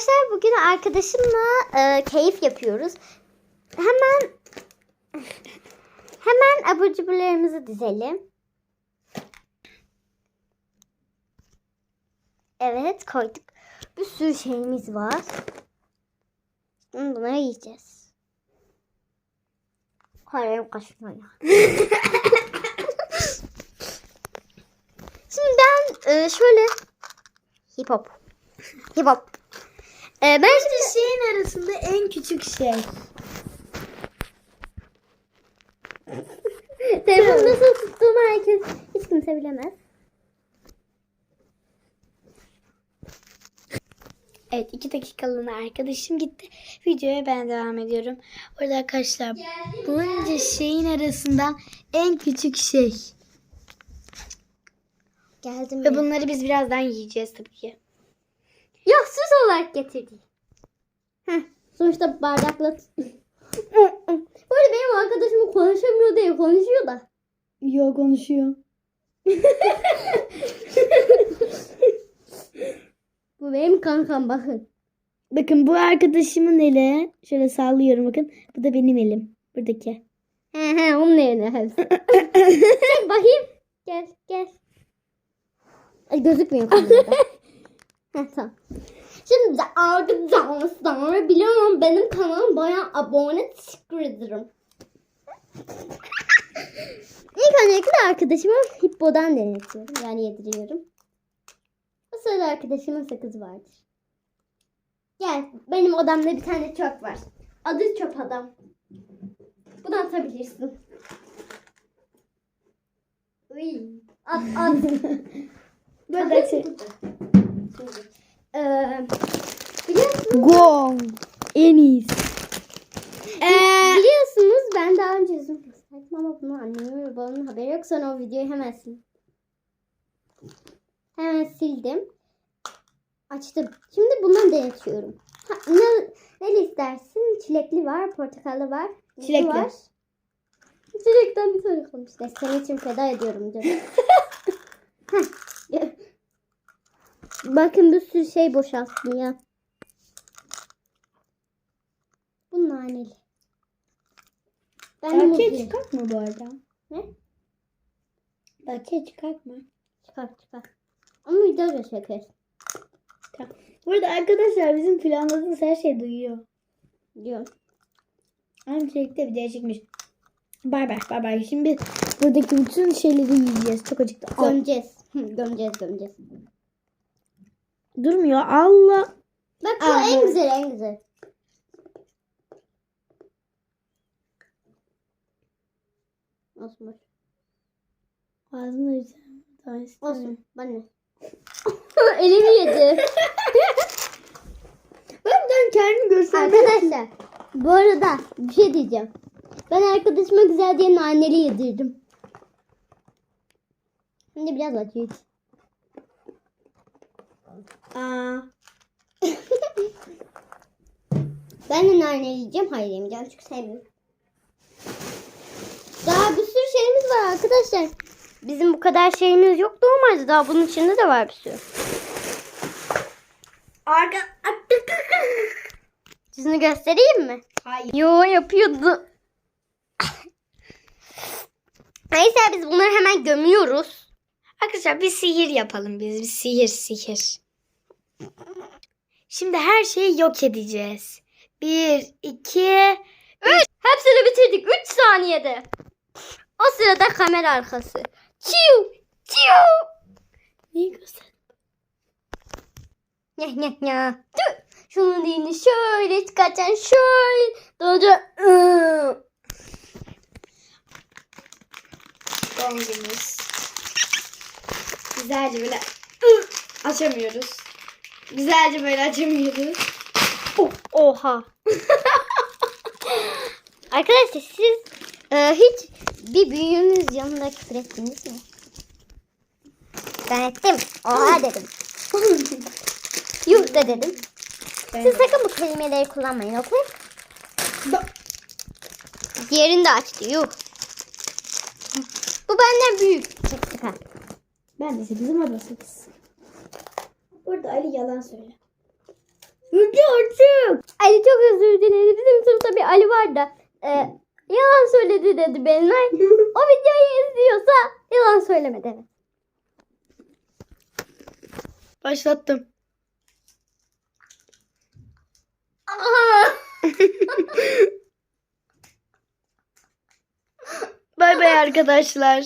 Arkadaşlar bugün arkadaşımla e, keyif yapıyoruz. Hemen hemen abur cuburlarımızı dizelim. Evet koyduk. Bir sürü şeyimiz var. Şimdi bunları yiyeceğiz. Hayır kaşıma ya. Şimdi ben e, şöyle hip hop. Hip hop. E, ben şimdi şeyin arasında en küçük şey. telefonu nasıl tuttuğumu herkes hiç kimse bilemez. Evet iki dakikalığına arkadaşım gitti. Videoya ben devam ediyorum. Orada arkadaşlar bunca şeyin arasından en küçük şey. Geldim. Ve bunları biz birazdan yiyeceğiz tabii ki. Yok süs olarak getirdi. Heh, sonuçta bardakla Bu arada benim arkadaşım konuşamıyor diye konuşuyor da. Yok konuşuyor. Bu benim kankam bakın. Bakın bu arkadaşımın eli. Şöyle sallıyorum bakın. Bu da benim elim. Buradaki. He he onun yerine hepsi. Gel bakayım. Gel gel. Ay, gözükmüyor kamerada. Tamam. Şimdi de arkadaşlar biliyorum benim kanalım bayağı abone teşekkür ederim. İlk öncelikle arkadaşıma hippodan denetiyorum. Yani yediriyorum. O sırada arkadaşımın sakızı vardır. Gel benim odamda bir tane çöp var. Adı çöp adam. Bunu atabilirsin. Uy. At at. Burada şey. Ee, biliyorsunuz, Gong. En iyisi. biliyorsunuz ben daha önce yüzüm gösterdim ama bunu annemin ve babamın haberi yok. Sonra o videoyu hemen sildim. Hemen sildim. Açtım. Şimdi bundan denetiyorum. Ha, ne, ne istersin? Çilekli var, portakallı var. Çilekli. Var. Çilekten bir tane kalmış. Senin için feda ediyorum canım. Heh. Bakın bir sürü şey boşalttım ya. Bu naneli. Ben Erkeğe çıkartma bu arada. Ne? Erkeğe çıkartma. Çıkar çıkar. Ama videoda çeker. Tamam. Burada arkadaşlar bizim planladığımız her şey duyuyor. Diyorum. Öncelikle video çekmiş. Bay bay bay bay. Şimdi buradaki bütün şeyleri yiyeceğiz. Çok acıktı. Gömeceğiz. Gömeceğiz gömeceğiz. Durmuyor. Allah. Bak bu Aha. en güzel en güzel. Osman. Ağzını istemiyorum. Olsun. Ben ne? Elimi yedi. Ben kendimi göstermek Arkadaşlar bu arada bir şey diyeceğim. Ben arkadaşıma güzel diye naneli yedirdim. Şimdi biraz acı iç. Aa. Ben de nane yiyeceğim. Hayır yemeyeceğim çünkü sevmiyorum. Daha bir sürü şeyimiz var arkadaşlar. Bizim bu kadar şeyimiz yok normalde. Daha bunun içinde de var bir sürü. Arka. Sizini göstereyim mi? Hayır. Yo yapıyordu. Neyse biz bunları hemen gömüyoruz. Arkadaşlar bir sihir yapalım biz. Bir sihir sihir. Şimdi her şeyi yok edeceğiz. Bir, iki, Üç. Hepsini bitirdik 3 saniyede. O sırada kamera arkası. Çiu çiu. Neyi göster? Nyah nyah nyah. Tüh. Şunun dilini şöyle çıkartacaksın şöyle. Doğru. Gongumuz. Güzelce böyle açamıyoruz. Güzelce böyle açamıyoruz. Oh, Oha. Arkadaşlar siz e, hiç bir büyüğünüz yanında küfür ettiniz mi? Ben ettim. Oha dedim. Yuh da dedim. Siz sakın bu kelimeleri kullanmayın okey? Diğerini de açtı yuh. Bu benden büyük. Ben de 8'im o da 8. Burada Ali yalan söyle. Hadi artık. Ali çok özür diledi. Bizim sınıfta bir Ali var da e, yalan söyledi dedi Belinay. o videoyu izliyorsa yalan söyleme dedi. Başlattım. Bay bay arkadaşlar.